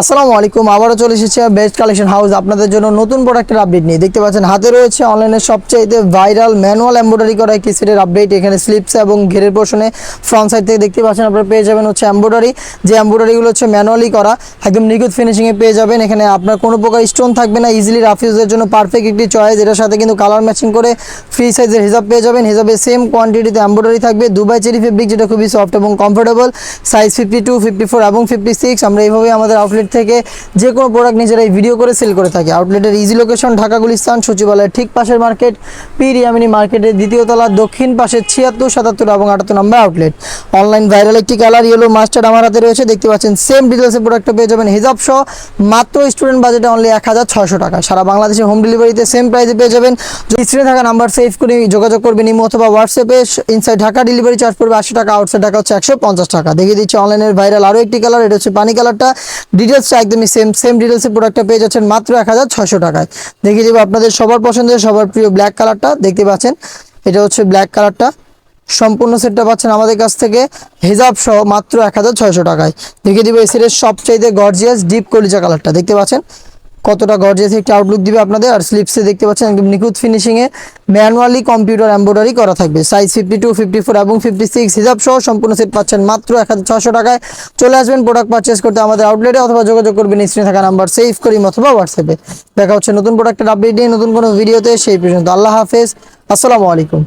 আসসালামু আলাইকুম, আবারও চলে এসেছে বেস্ট কালেকশন হাউস আপনাদের জন্য নতুন প্রোডাক্টের আপডেট নিয়ে। দেখতে পাচ্ছেন, হাতে রয়েছে অনলাইনের সবচাইতে ভাইরাল ম্যানুয়াল এমব্রয়ডারি করা একটি সেটের আপডেট এখানে স্লিপস এবং ঘেরের পোর্শনে ফ্রন্ট সাইড থেকে দেখতে পাচ্ছেন আপনারা পেয়ে যাবেন হচ্ছে এমব্রয়ডারি যে এমব্রয়ডারিগুলো হচ্ছে ম্যানুয়ালি করা, একদম নিখুঁত ফিনিশিংয়ে পেয়ে যাবেন। এখানে আপনার কোনো প্রকার স্টোন থাকবে না ইজিলি রাফ ইউজের জন্য পারফেক্ট একটি চয়েস এটার সাথে কিন্তু কালার ম্যাচিং করে ফ্রি সাইজের হিসাব পেয়ে যাবেন। হিসাবে সেম কোয়ান্টিটিতে এমব্রয়ডারি থাকবে। দুবাই চেরি ফেব্রিক যেটা খুবই সফট এবং comfortable size fifty two fifty four এবং ফিফটি সিক্স আমরা এইভাবে আমাদের আউটলেট থেকে যে কোনো প্রোডাক্ট নিজেরাই ভিডিও করে সেল করে থাকে। আউটলেটের ইজি লোকেশন ঢাকা গুলিস্তান, সচিবালয়ের ঠিক পাশের মার্কেট পিরিয়ামিনি মার্কেটের দ্বিতীয় তলা, দক্ষিণ পাশে ছিয়াত্তর, সাতাত্তর এবং আটাত্তর নম্বর আউটলেট অনলাইন ভাইরাল একটি কালার ইয়েলো মাস্টার্ড আমার হাতে রয়েছে, দেখতে পাচ্ছেন সেম ডিটেলসের প্রোডাক্টটা পেয়ে যাবেন হিজাব সহ, মাত্র স্টুডেন্ট বাজেটে অনলি এক হাজার ছয়শো টাকা। সারা বাংলাদেশে হোম ডেলিভারিতে সেম প্রাইসে পেয়ে যাবেন। স্ক্রিনে থাকা নাম্বার সেভ করে যোগাযোগ করবেন, ইমো অথবা হোয়াটসঅ্যাপে ইনসাইড ঢাকা ডেলিভারি চার্জ পড়বে আশি টাকা আউটসাইড ঢাকা হচ্ছে একশো পঞ্চাশ টাকা। দেখিয়ে দিচ্ছি অনলাইনের ভাইরাল আরও একটি কালার এটা হচ্ছে পানি কালারটা ডিটেলসটা একদমই সেম সেম ডিটেলসে প্রোডাক্টটা পেয়ে যাচ্ছেন মাত্র এক হাজার ছয়শো টাকায়। দেখিয়ে দেবো আপনাদের সবার পছন্দের, সবার প্রিয় ব্ল্যাক কালারটা দেখতে পাচ্ছেন, এটা হচ্ছে ব্ল্যাক কালারটা সম্পূর্ণ সেটটা পাচ্ছেন আমাদের কাছ থেকে হিজাব সহ মাত্র এক হাজার ছয়শো টাকায়। দেখিয়ে দিব এই সেটের সবচাইতে গর্জিয়াস ডিপ কলিজা কালারটা দেখতে পাচ্ছেন কতটা গর্জিয়াস একটি আউটলুক দিবে আপনাদের। আর স্লিপসে দেখতে পাচ্ছেন একদম নিখুঁত ফিনিশিংয়ে ম্যানুয়ালি কম্পিউটার এম্ব্রয়ডারি করা থাকবে। Size fifty two fifty four এবং ফিফটি সিক্স হিসাব সহ সম্পূর্ণ সেট পাচ্ছেন মাত্র এক হাজার ছশো টাকায়। চলে আসবেন প্রোডাক্ট পারচেস করতে আমাদের আউটলেটে অথবা যোগাযোগ করবেন স্ক্রিনে থাকা নাম্বার সেভ করি অথবা হোয়াটসঅ্যাপে দেখা হচ্ছে নতুন প্রোডাক্টের আপডেট নিয়ে নতুন কোনো ভিডিওতে সেই পর্যন্ত আল্লাহ হাফেজ। আসসালামু আলাইকুম।